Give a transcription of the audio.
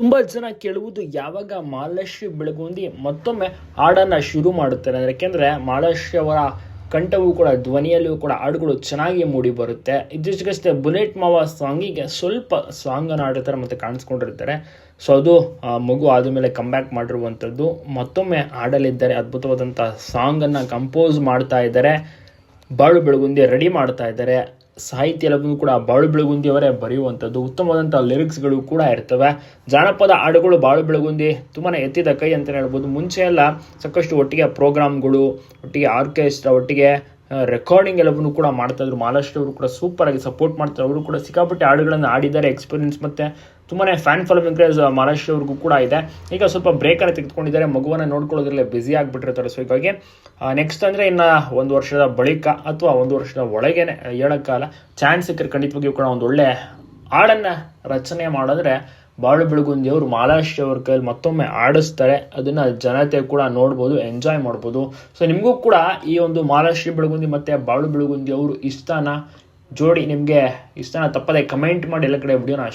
ತುಂಬ ಜನ ಕೇಳುವುದು ಯಾವಾಗ ಮಾಲಶ್ಯ ಬೆಳಗುಂದಿ ಮತ್ತೊಮ್ಮೆ ಹಾಡನ್ನು ಶುರು ಮಾಡುತ್ತಾರೆ. ಯಾಕೆಂದರೆ ಮಾಲಶ್ಯವರ ಅವರ ಕಂಠವೂ ಕೂಡ, ಧ್ವನಿಯಲ್ಲೂ ಕೂಡ ಹಾಡುಗಳು ಚೆನ್ನಾಗಿ ಮೂಡಿ ಬರುತ್ತೆ. ಇತ್ತೀಚೆಗಷ್ಟೇ ಬುಲೆಟ್ ಮಾವ ಸಾಂಗಿಗೆ ಸ್ವಲ್ಪ ಸಾಂಗನ್ನು ಆಡಿರ್ತಾರೆ ಮತ್ತೆ ಕಾಣಿಸ್ಕೊಂಡಿರ್ತಾರೆ. ಸೊ ಅದು ಮಗು ಆದಮೇಲೆ ಕಮ್ಬ್ಯಾಕ್ ಮಾಡಿರುವಂಥದ್ದು ಮತ್ತೊಮ್ಮೆ ಹಾಡಲಿದ್ದಾರೆ ಅದ್ಭುತವಾದಂಥ ಸಾಂಗನ್ನು ಕಂಪೋಸ್ ಮಾಡ್ತಾ ಇದ್ದಾರೆ. ಬಾಳು ಬೆಳಗುಂದಿ ರೆಡಿ ಮಾಡ್ತಾ ಇದ್ದಾರೆ. ಸಾಹಿತ್ಯ ಎಲ್ಲವನ್ನೂ ಕೂಡ ಬಾಳು ಬೆಳಗುಂದಿ ಅವರೇ ಬರೆಯುವಂಥದ್ದು, ಉತ್ತಮವಾದಂಥ ಲಿರಿಕ್ಸ್ಗಳು ಕೂಡ ಇರ್ತವೆ. ಜಾನಪದ ಹಾಡುಗಳು ಬಾಳು ಬೆಳಗುಂದಿ ತುಂಬಾ ಎತ್ತಿದ ಕೈ ಅಂತಲೇ ಹೇಳ್ಬೋದು. ಮುಂಚೆ ಎಲ್ಲ ಸಾಕಷ್ಟು ಒಟ್ಟಿಗೆ ಪ್ರೋಗ್ರಾಮ್ಗಳು, ಒಟ್ಟಿಗೆ ಆರ್ಕೆಸ್ಟ್ರಾ, ಒಟ್ಟಿಗೆ ರೆಕಾರ್ಡಿಂಗ್ ಎಲ್ಲವನ್ನೂ ಕೂಡ ಮಾಡ್ತಾ ಇದ್ರು. ಮಹಾರಾಷ್ಟ್ರ ಅವರು ಕೂಡ ಸೂಪರ್ ಆಗಿ ಸಪೋರ್ಟ್ ಮಾಡ್ತಾರೆ. ಅವರು ಕೂಡ ಸಿಕ್ಕಾಪಟ್ಟೆ ಹಾಡುಗಳನ್ನು ಆಡಿದ್ದಾರೆ ಎಕ್ಸ್ಪೀರಿಯನ್ಸ್ ಮತ್ತೆ ತುಂಬಾ ಫ್ಯಾನ್ ಫಾಲೋವಿಂಗ್ ಮಹಾರಾಷ್ಟ್ರ ಅವ್ರಿಗೂ ಕೂಡ ಇದೆ. ಈಗ ಸ್ವಲ್ಪ ಬ್ರೇಕನ್ನು ತೆಗೆದುಕೊಂಡಿದ್ದಾರೆ. ಮಗುವನ್ನು ನೋಡ್ಕೊಳ್ಳೋದ್ರಲ್ಲೇ ಬ್ಯುಸಿ ಆಗಿಬಿಟ್ಟಿರ್ತಾರೆ. ಸೊ ಹೀಗಾಗಿ ನೆಕ್ಸ್ಟ್ ಅಂದರೆ ಇನ್ನು ಒಂದು ವರ್ಷದ ಬಳಿಕ ಅಥವಾ ಒಂದು ವರ್ಷದ ಒಳಗೇನೆ ಹೇಳೋಕ್ಕಾಲ ಚಾನ್ಸ್ ಸಿಕ್ಕರೆ ಖಂಡಿತವಾಗಿಯೂ ಕೂಡ ಒಂದು ಒಳ್ಳೆ ಹಾಡನ್ನು ರಚನೆ ಮಾಡಿದ್ರೆ ಬಾಳು ಬೆಳಗುಂದಿ ಅವರು ಮಹಾರಾಷ್ಟ್ರ ಅವ್ರ ಕೈಯಲ್ಲಿ ಮತ್ತೊಮ್ಮೆ ಆಡಿಸ್ತಾರೆ. ಅದನ್ನ ಜನತೆ ಕೂಡ ನೋಡ್ಬೋದು ಎಂಜಾಯ್ ಮಾಡ್ಬೋದು. ಸೊ ನಿಮಗೂ ಕೂಡ ಈ ಒಂದು ಮಹಾರಾಷ್ಟ್ರ ಬೆಳಗುಂದಿ ಮತ್ತೆ ಬಾಳು ಬೆಳಗುಂದಿ ಅವರು ಇಸ್ತಾನ ಜೋಡಿ ನಿಮಗೆ ಇಸ್ತಾನ ತಪ್ಪದೆ ಕಮೆಂಟ್ ಮಾಡಿ ಎಲ್ಲ ಕಡೆ ವಿಡಿಯೋನ